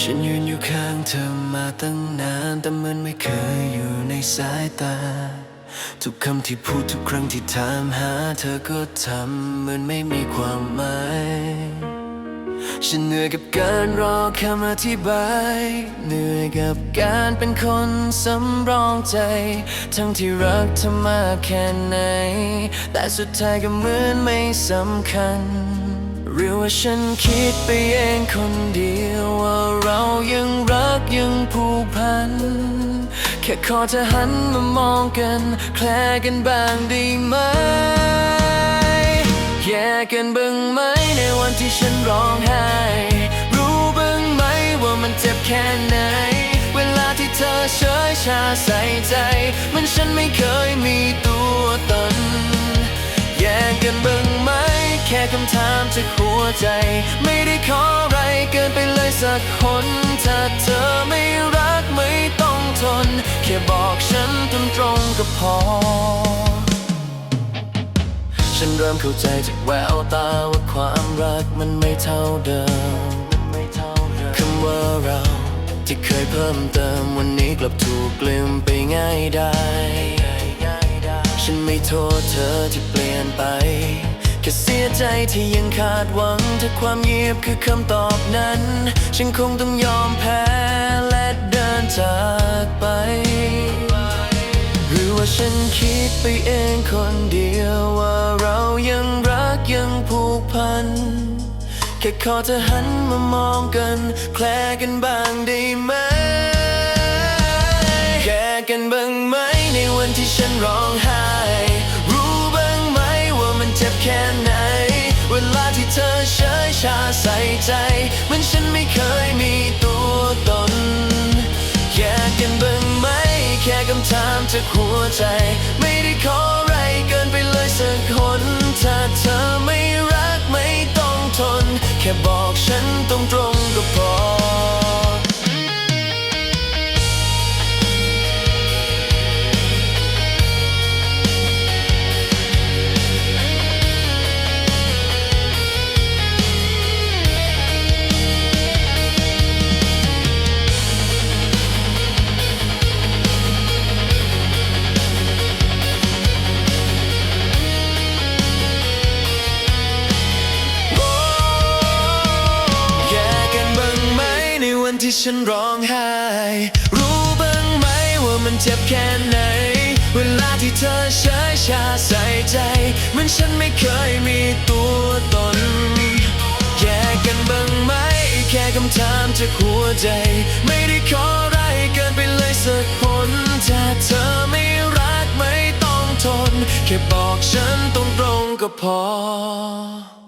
ฉันยืนอยู่ข้างเธอมาตั้งนาน แต่มันไม่เคยอยู่ในสายตา ทุกคำที่พูดทุกครั้งที่ถามหา เธอก็ทำเหมือนไม่มีความหมายฉันเหนื่อยกับการรอคำอธิบาย เหนื่อยกับการเป็นคนสำรองใจ ทั้งที่รักเธอมากแค่ไหน แต่สุดท้ายก็เหมือนไม่สำคัญ หรือว่าฉันคิดไปเองคนเดียวว่าเรายังรักยังผูกพัน แค่ขอเธอหันมามองกัน แคลกันบ้างได้ไหม แยกกันบ้างไหมในวันที่ฉันร้องไห้ รู้บ้างไหมว่ามันเจ็บแค่ไหน เวลาที่เธอเฉยชาใส่ใจ มันฉันไม่เคยมีตัวตน แยกกันบ้าง ค่คำถามจากหัวใจ ไม่ได้ขออะไรเกินไปเลยสักคนถ้าเธอไม่รักไม่ต้องทน แค่บอกฉันตรงๆก็พอ ฉันเริ่มเข้าใจจากแววตาว่าความรักมันไม่เท่าเดิมคำว่าเราที่เคยเพิ่มเติมวันนี้กลับถูกลืมไปง่ายได้ ฉันไม่โทษเธอที่เปลี่ยนไป แค่เสียใจที่ยังขาดหวังถ้าความเงียบคือคำตอบนั้น ฉันคงต้องยอมแพ้และเดินจากไป หรือว่าฉันคิดไปเองคนเดียวว่าเรายังรักยังผูกพัน แค่ขอเธอหันมามองกันแคลกันบ้างได้ไหมแค่กันบ้างไหมในวันที่ฉันร้องไห้ ใส่ใจมันฉันไม่เคยมีตัวตนแยกกันบ้างไหม แค่คำถามจะคุ ที่ฉันร้องไห้ รู้บ้างไหมว่ามันเจ็บแค่ไหน เวลาที่เธอเฉยชาใส่ใจ มันฉันไม่เคยมีตัวตน แยกกันบ้างไหม แค่คำถามจากหัวใจ ไม่ได้ขออะไรเกินไปเลยสักคนถ้าเธอไม่รักไม่ต้องทน แค่บอกฉันตรงๆก็พอ